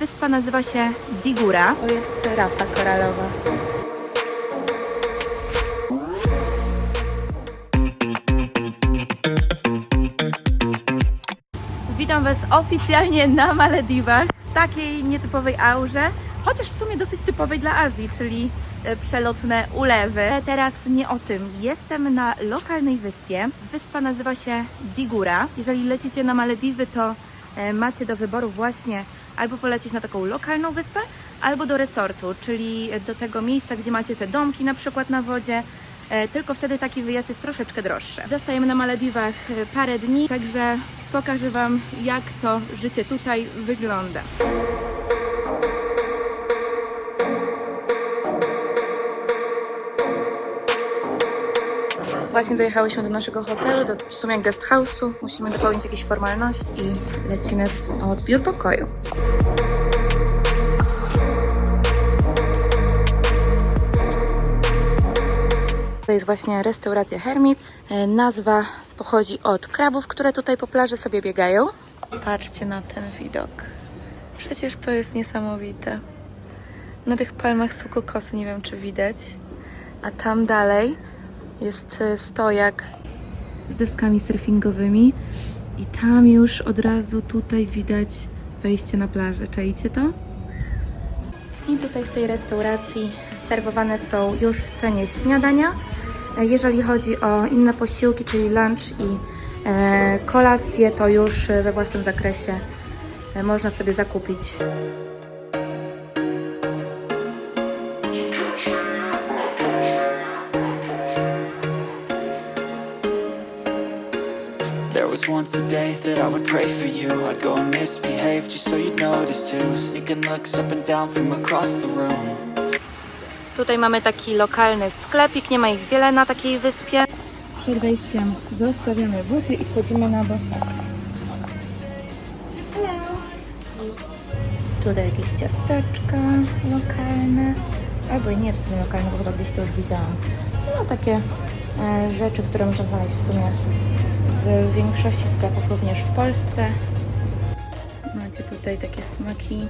Wyspa nazywa się Digura. To jest rafa koralowa. Witam Was oficjalnie na Malediwach w takiej nietypowej aurze, chociaż w sumie dosyć typowej dla Azji, czyli e, przelotne ulewy. Teraz nie o tym. Jestem na lokalnej wyspie. Wyspa nazywa się Digura. Jeżeli lecicie na Malediwy, to e, macie do wyboru właśnie albo polecieć na taką lokalną wyspę, albo do resortu, czyli do tego miejsca, gdzie macie te domki na przykład na wodzie, E, tylko wtedy taki wyjazd jest troszeczkę droższy. Zostajemy na Malediwach e, parę dni, także pokażę Wam, jak to życie tutaj wygląda. Właśnie dojechałyśmy do naszego hotelu, do w sumie guest house'u. Musimy dopełnić jakieś formalności i lecimy o odbiór pokoju. To jest właśnie restauracja Hermits. E, Nazwa pochodzi od krabów, które tutaj po plaży sobie biegają. Patrzcie na ten widok. Przecież to jest niesamowite. Na tych palmach są kokosy, nie wiem czy widać. A tam dalej jest e, stojak z deskami surfingowymi. I tam już od razu tutaj widać wejście na plażę. Czajcie to? I tutaj w tej restauracji serwowane są już w cenie śniadania. E, Jeżeli chodzi o inne posiłki, czyli lunch i e, kolacje, to już we własnym zakresie można sobie zakupić. Once a day that I would pray for you I'd go and misbehave just so you'd notice too Sneaking looks up and down from across the room Tutaj mamy taki lokalny sklepik, nie ma ich wiele na takiej wyspie. Przed wejściem zostawiamy buty i wchodzimy na bosak. Tutaj jakieś ciasteczka lokalne, albo i nie w sumie lokalne, bo chyba gdzieś to już widziałam. No takie e, rzeczy, które można znaleźć w sumie w większości sklepów, również w Polsce. Macie tutaj takie smaki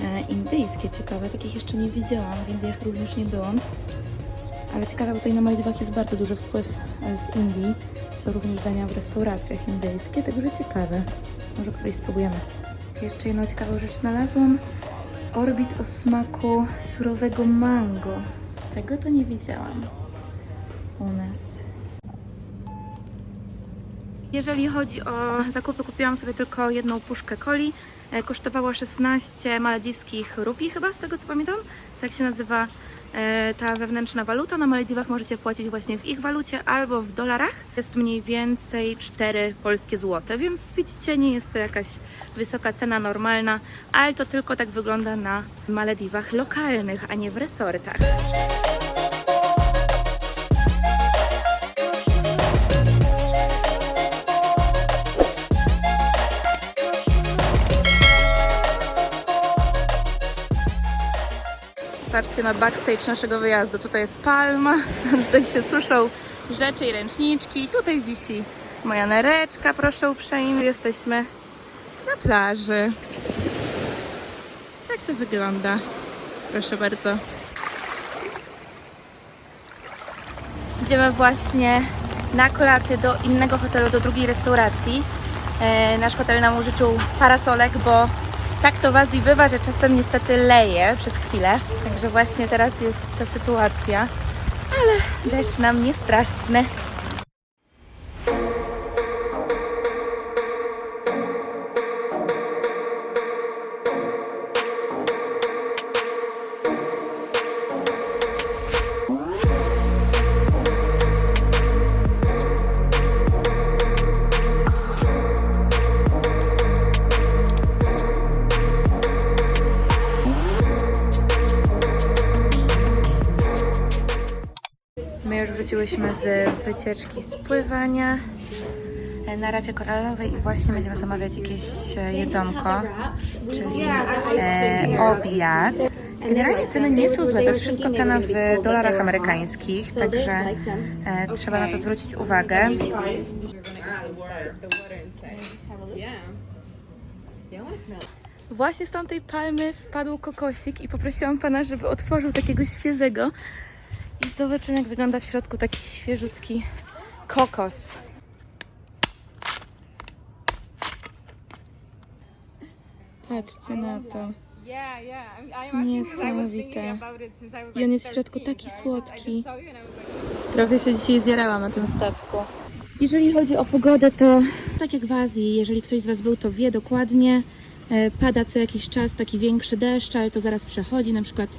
e, indyjskie ciekawe, takich jeszcze nie widziałam, w Indiach również nie byłam. Ale ciekawe, bo tutaj na Malediwach jest bardzo duży wpływ e, z Indii. Są również dania w restauracjach indyjskie, także ciekawe. Może któryś spróbujemy. Jeszcze jedną ciekawą rzecz znalazłam. Orbit o smaku surowego mango. Tego to nie widziałam u nas. Jeżeli chodzi o zakupy, kupiłam sobie tylko jedną puszkę coli. E, Kosztowała 16 malediwskich rupii chyba, z tego co pamiętam. Tak się nazywa e, ta wewnętrzna waluta. Na Malediwach możecie płacić właśnie w ich walucie albo w dolarach. Jest mniej więcej 4 polskie złote, więc widzicie, nie jest to jakaś wysoka cena normalna, ale to tylko tak wygląda na Malediwach lokalnych, a nie w resortach. Patrzcie na backstage naszego wyjazdu. Tutaj jest palma, tutaj się suszą rzeczy i ręczniczki. Tutaj wisi moja nereczka, proszę uprzejmie. Jesteśmy na plaży. Tak to wygląda. Proszę bardzo. Idziemy właśnie na kolację do innego hotelu, do drugiej restauracji. E, nasz hotel nam użyczył parasolek, bo tak to w Azji bywa, że czasem niestety leje przez chwilę. Także właśnie teraz jest ta sytuacja. Ale deszcz nam nie straszny. Już wróciłyśmy z wycieczki z pływania e, na rafie koralowej i właśnie będziemy zamawiać jakieś e, jedzonko, czyli e, obiad. Generalnie ceny nie są złe, to jest wszystko cena w dolarach amerykańskich, także e, trzeba na to zwrócić uwagę. Właśnie z tamtej palmy spadł kokosik i poprosiłam pana, żeby otworzył takiego świeżego. I zobaczymy, jak wygląda w środku taki świeżutki kokos. Patrzcie na to. Niesamowite. I on jest w środku 13, taki słodki. Trochę się dzisiaj zjarałam na tym statku. Jeżeli chodzi o pogodę, to tak jak w Azji, jeżeli ktoś z Was był, to wie dokładnie. E, Pada co jakiś czas taki większy deszcz, ale to zaraz przechodzi. Na przykład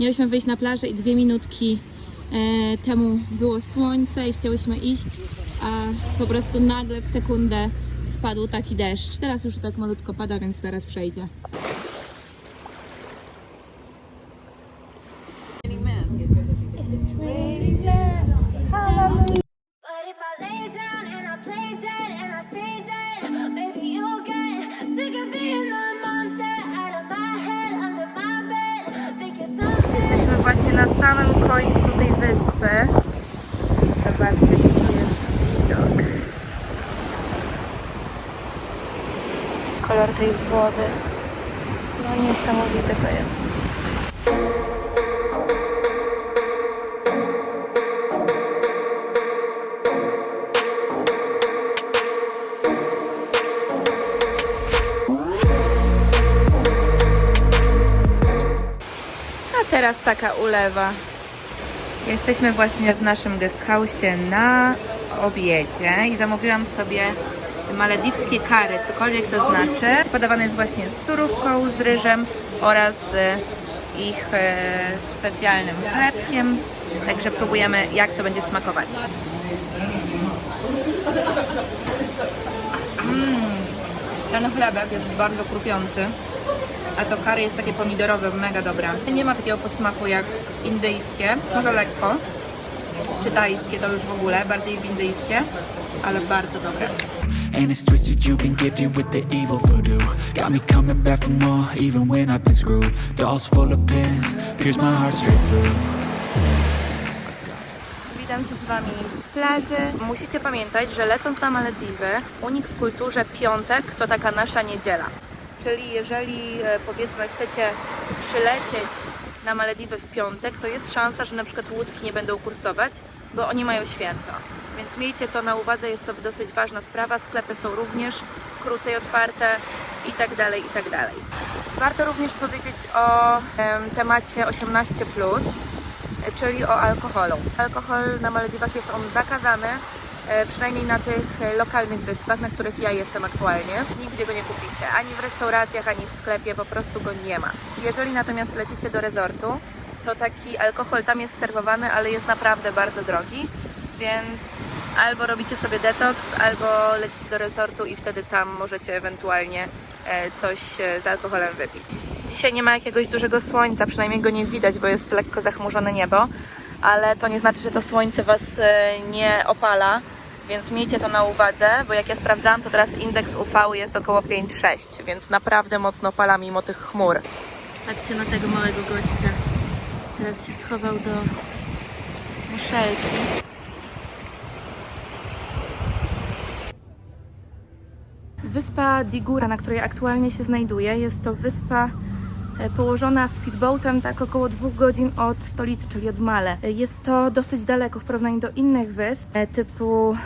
miałyśmy wyjść na plażę i dwie minutki temu było słońce i chciałyśmy iść, a po prostu nagle w sekundę spadł taki deszcz. Teraz już tak malutko pada, więc zaraz przejdzie. Właśnie na samym końcu tej wyspy. Zobaczcie, jaki jest widok. Kolor tej wody. No niesamowite to jest. Teraz taka ulewa. Jesteśmy właśnie w naszym guest house na obiedzie i zamówiłam sobie malediwskie kary, cokolwiek to znaczy. Podawane jest właśnie z surówką, z ryżem oraz z ich e, specjalnym chlebkiem. Także próbujemy jak to będzie smakować. Mm, ten chlebek jest bardzo krupiący. A to curry jest takie pomidorowe, mega dobre. Nie ma takiego posmaku jak indyjskie, może lekko. Czy tajskie to już w ogóle, bardziej indyjskie, ale bardzo dobre. And it's twisted, you've been gifted with the evil voodoo Got me coming back for more, even when I've been screwed Dolls full of pins, pierce my heart straight through Witam się z Wami z plaży. Musicie pamiętać, że lecąc na Malediwy, u nich w kulturze piątek to taka nasza niedziela. Czyli jeżeli e, powiedzmy chcecie przylecieć na Malediwy w piątek, to jest szansa, że na przykład łódki nie będą kursować, bo oni mają święto. Więc miejcie to na uwadze, jest to dosyć ważna sprawa. Sklepy są również krócej otwarte i tak dalej, i tak dalej. Warto również powiedzieć o em, temacie 18+, czyli o alkoholu. Alkohol na Malediwach jest on zakazany, e, przynajmniej na tych e, lokalnych wyspach, na których ja jestem aktualnie. Nigdzie go nie kupicie, ani w restauracjach, ani w sklepie, po prostu go nie ma. Jeżeli natomiast lecicie do resortu, to taki alkohol tam jest serwowany, ale jest naprawdę bardzo drogi, więc albo robicie sobie detoks, albo lecicie do resortu i wtedy tam możecie ewentualnie e, coś e, z alkoholem wypić. Dzisiaj nie ma jakiegoś dużego słońca, przynajmniej go nie widać, bo jest lekko zachmurzone niebo, ale to nie znaczy, że to słońce Was e, nie opala, więc miejcie to na uwadze, bo jak ja sprawdzałam, to teraz indeks UV jest około 5,6, więc naprawdę mocno opala mimo tych chmur. Patrzcie na tego małego gościa. Teraz się schował do muszelki. Wyspa Digura, na której aktualnie się znajduję, jest to wyspa położona speedboatem tak około dwóch godzin od stolicy, czyli od Male. E, Jest to dosyć daleko w porównaniu do innych wysp e, typu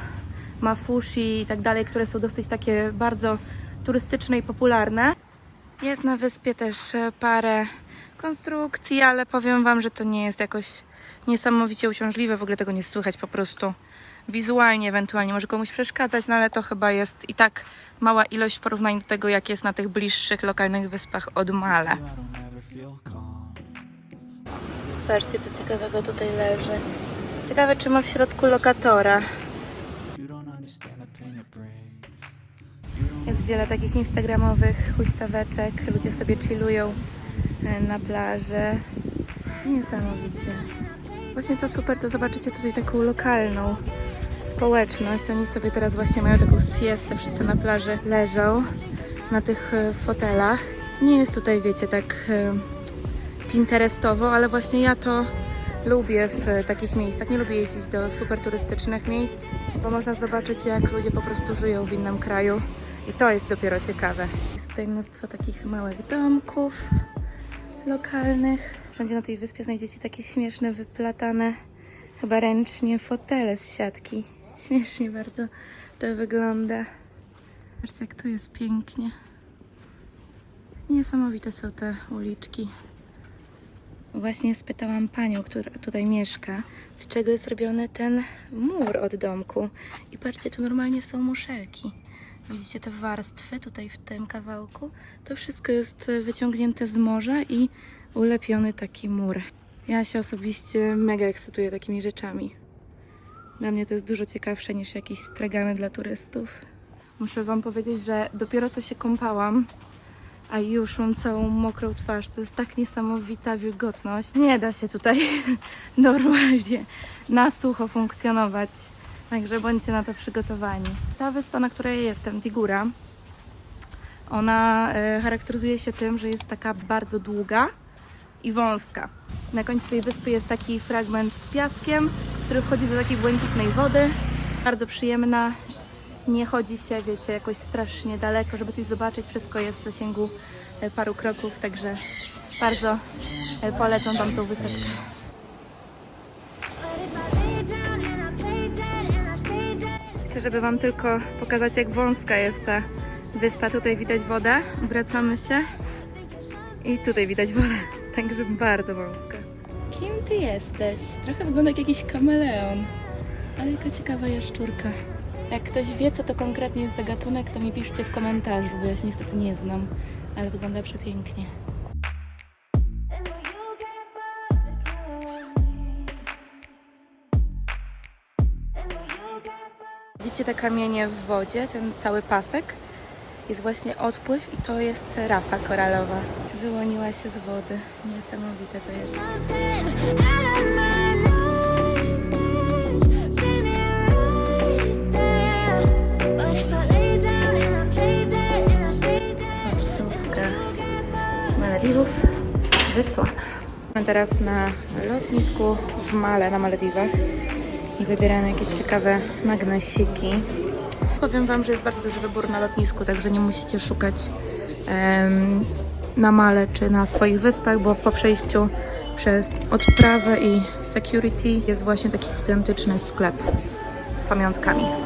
Mafushi i tak dalej, które są dosyć takie bardzo turystyczne i popularne. Jest na wyspie też e, parę konstrukcji, ale powiem Wam, że to nie jest jakoś niesamowicie uciążliwe. W ogóle tego nie słychać po prostu wizualnie, ewentualnie może komuś przeszkadzać, no ale to chyba jest i tak mała ilość w porównaniu do tego, jak jest na tych bliższych lokalnych wyspach od Male. Zobaczcie, co ciekawego tutaj leży. Ciekawe, czy ma w środku lokatora. Jest wiele takich instagramowych huśtaweczek. Ludzie sobie chillują e, na plaży. Niesamowicie. Właśnie co super, to zobaczycie tutaj taką lokalną społeczność. Oni sobie teraz właśnie mają taką siestę, wszyscy na plaży leżą na tych e, fotelach. Nie jest tutaj, wiecie, tak e, pinterestowo, ale właśnie ja to lubię w e, takich miejscach. Nie lubię jeździć do super turystycznych miejsc, bo można zobaczyć, jak ludzie po prostu żyją w innym kraju. I to jest dopiero ciekawe. Jest tutaj mnóstwo takich małych domków lokalnych. Wszędzie na tej wyspie znajdziecie takie śmieszne, wyplatane chyba ręcznie fotele z siatki. Śmiesznie bardzo to wygląda. Zobaczcie, jak tu jest pięknie. Niesamowite są te uliczki. Właśnie spytałam panią, która tutaj mieszka, z czego jest zrobiony ten mur od domku. I patrzcie, tu normalnie są muszelki. Widzicie te warstwy tutaj w tym kawałku? To wszystko jest wyciągnięte z morza i ulepiony taki mur. Ja się osobiście mega ekscytuję takimi rzeczami. Dla mnie to jest dużo ciekawsze niż jakieś stragany dla turystów. Muszę Wam powiedzieć, że dopiero co się kąpałam, a już mam całą mokrą twarz. To jest tak niesamowita wilgotność. Nie da się tutaj normalnie na sucho funkcjonować. Także bądźcie na to przygotowani. Ta wyspa, na której jestem, Tigura, ona e, charakteryzuje się tym, że jest taka bardzo długa i wąska. Na końcu tej wyspy jest taki fragment z piaskiem, który wchodzi do takiej błękitnej wody. Bardzo przyjemna. Nie chodzi się, wiecie, jakoś strasznie daleko, żeby coś zobaczyć. Wszystko jest w zasięgu e, paru kroków, także bardzo e, polecam Wam tą wysepkę. Chcę, żeby Wam tylko pokazać, jak wąska jest ta wyspa. Tutaj widać wodę, wracamy się i tutaj widać wodę. Także bardzo wąska. Kim Ty jesteś? Trochę wygląda jak jakiś kameleon. Ale jaka ciekawa jaszczurka. Jak ktoś wie, co to konkretnie jest za gatunek, to mi piszcie w komentarzu, bo ja się niestety nie znam. Ale wygląda przepięknie. Widzicie te kamienie w wodzie, ten cały pasek? Jest właśnie odpływ i to jest rafa koralowa. Wyłoniła się z wody. Niesamowite to jest. Pocztówka z Malediwów wysłana. Mamy teraz na lotnisku w Male na Malediwach i wybieramy jakieś ciekawe magnesiki. Powiem Wam, że jest bardzo duży wybór na lotnisku, także nie musicie szukać na Male czy na swoich wyspach, bo po przejściu przez odprawę i security jest właśnie taki gigantyczny sklep z pamiątkami.